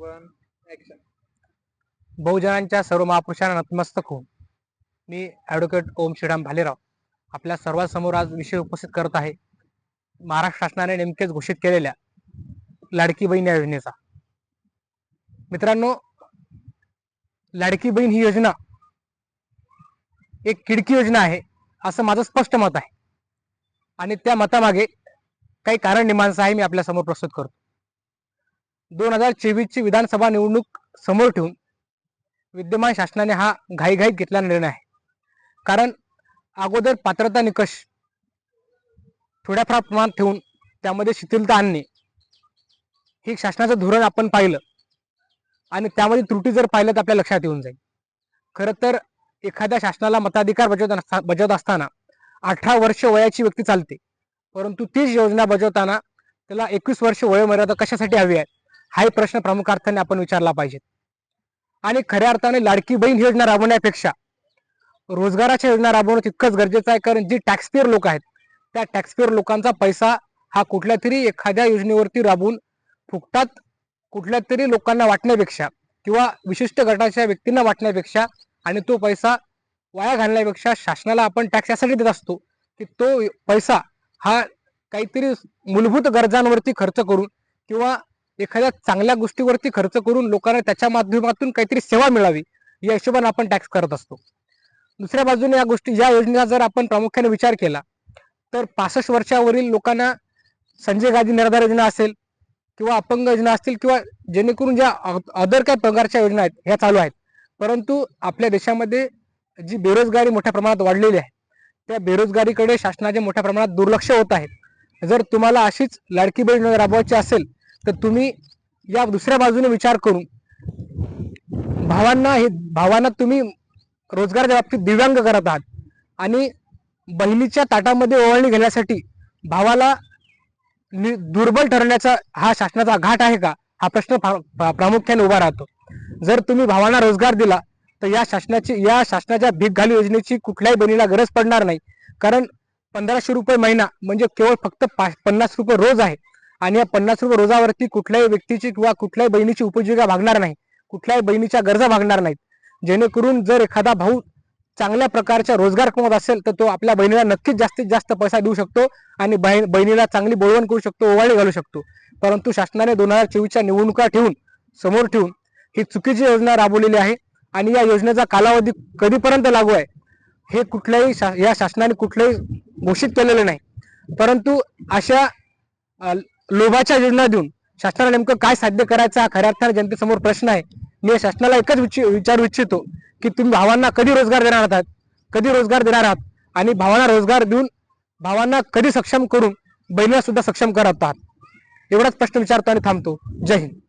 One action बहुजनांच्या सर्व महापुरुषांना नतमस्तक होऊन मी ॲडव्होकेट ओम श्रीराम भालेराव आपल्या सर्वांसमोर आज विषय उपस्थित करत आहे. महाराष्ट्र शासनाने नेमकेच घोषित केलेल्या लाडकी बहीण या योजनेचा. मित्रांनो लाडकी बहीण ही योजना एक किडकी योजना आहे असं माझं स्पष्ट मत आहे. आणि त्या मतामागे काही कारण निमांचं आहे मी आपल्यासमोर प्रस्तुत करतो. दोन हजार चोवीसची विधानसभा निवडणूक समोर ठेवून विद्यमान शासनाने हा घाईघाईत घेतलेला निर्णय आहे. कारण अगोदर पात्रता निकष थोड्याफार प्रमाणात ठेवून त्यामध्ये शिथिलता आणणे हे शासनाचं धोरण आपण पाहिलं. आणि त्यामध्ये त्रुटी जर पाहिलं तर आपल्या लक्षात येऊन जाईल. खरं तर एखाद्या शासनाला मताधिकार बजावत असता- बजावत असताना अठरा वर्ष वयाची व्यक्ती चालते. परंतु तीच योजना बजावताना त्याला एकवीस वर्ष वयोमर्यादा कशासाठी हवी आहे? हाही प्रश्न प्रमुखार्थाने आपण विचारला पाहिजे. आणि खऱ्या अर्थाने लाडकी बहीण ही योजना राबवण्यापेक्षा रोजगाराच्या योजना राबवणं तितकंच गरजेचं आहे. कारण जी टॅक्सपेअर लोक आहेत त्या टॅक्सपेअर लोकांचा पैसा हा कुठल्या तरी एखाद्या योजनेवरती राबवून फुकटात कुठल्या तरी लोकांना वाटण्यापेक्षा किंवा विशिष्ट गटाच्या व्यक्तींना वाटण्यापेक्षा आणि तो पैसा वाया घालण्यापेक्षा शासनाला आपण टॅक्स यासाठी देत असतो की तो पैसा हा काहीतरी मूलभूत गरजांवरती खर्च करून किंवा एखाद्या चांगल्या गोष्टीवरती खर्च करून लोकांना त्याच्या माध्यमातून काहीतरी सेवा मिळावी या हिशोबाने आपण टॅक्स करत असतो. दुसऱ्या बाजूने या गोष्टी या योजनेचा जर आपण प्रामुख्याने विचार केला तर पासष्ट वर्षावरील लोकांना संजय गांधी निराधार योजना असेल किंवा अपंग योजना असतील किंवा जेणेकरून ज्या अदर काही प्रकारच्या योजना आहेत ह्या चालू आहेत. परंतु आपल्या देशामध्ये जी बेरोजगारी मोठ्या प्रमाणात वाढलेली आहे त्या बेरोजगारीकडे शासनाचे मोठ्या प्रमाणात दुर्लक्ष होत आहे. जर तुम्हाला अशीच लाडकी बहीण राबवायची असेल तर तुम्ही या दुसऱ्या बाजूने विचार करून भावांना हे भावांना तुम्ही रोजगाराच्या बाबतीत दिव्यांग करत आहात. आणि बहिणीच्या ताटामध्ये ओळणी घेण्यासाठी भावाला नि- दुर्बल ठरण्याचा हा शासनाचा घाट आहे का? हा प्रश्न प्रामुख्याने उभा राहतो. जर तुम्ही भावांना रोजगार दिला तर या शासनाची या शासनाच्या भीक घाली योजनेची कुठल्याही बहिणीला गरज पडणार नाही. कारण पंधराशे रुपये महिना म्हणजे केवळ फक्त पन्नास रुपये रोज आहे. आणि या पन्नास रुपये रोजावरती कुठल्याही व्यक्तीची किंवा कुठल्याही बहिणीची उपजीविका भागणार नाही. कुठल्याही बहिणीच्या गरजा भागणार नाहीत. जेणेकरून जर एखादा भाऊ चांगल्या प्रकारचा रोजगार कमवत असेल तर तो आपल्या बहिणीला नक्कीच जास्तीत जास्त पैसा देऊ शकतो आणि बहिणीला चांगली बोलवण करू शकतो ओवाळी घालू शकतो. परंतु शासनाने दोन हजार चोवीसच्या निवडणुका ठेवून समोर ठेवून ही चुकीची योजना राबवलेली आहे आणि या योजनेचा कालावधी कधीपर्यंत लागू आहे हे कुठल्याही शा या शासनाने कुठलंही घोषित केलेलं नाही. परंतु अशा लोभाच्या योजना देऊन शासनाला नेमकं काय साध्य करायचा हा खऱ्या अर्थाने जनतेसमोर प्रश्न आहे. मी या शासनाला एकच विचारू इच्छितो की तुम्ही भावांना कधी रोजगार देणार आहात? कधी रोजगार देणार आहात? आणि भावांना रोजगार देऊन भावांना कधी सक्षम करून बहिणीला सुद्धा सक्षम करत आहात? एवढाच प्रश्न विचारतो आणि थांबतो. जय हिंद.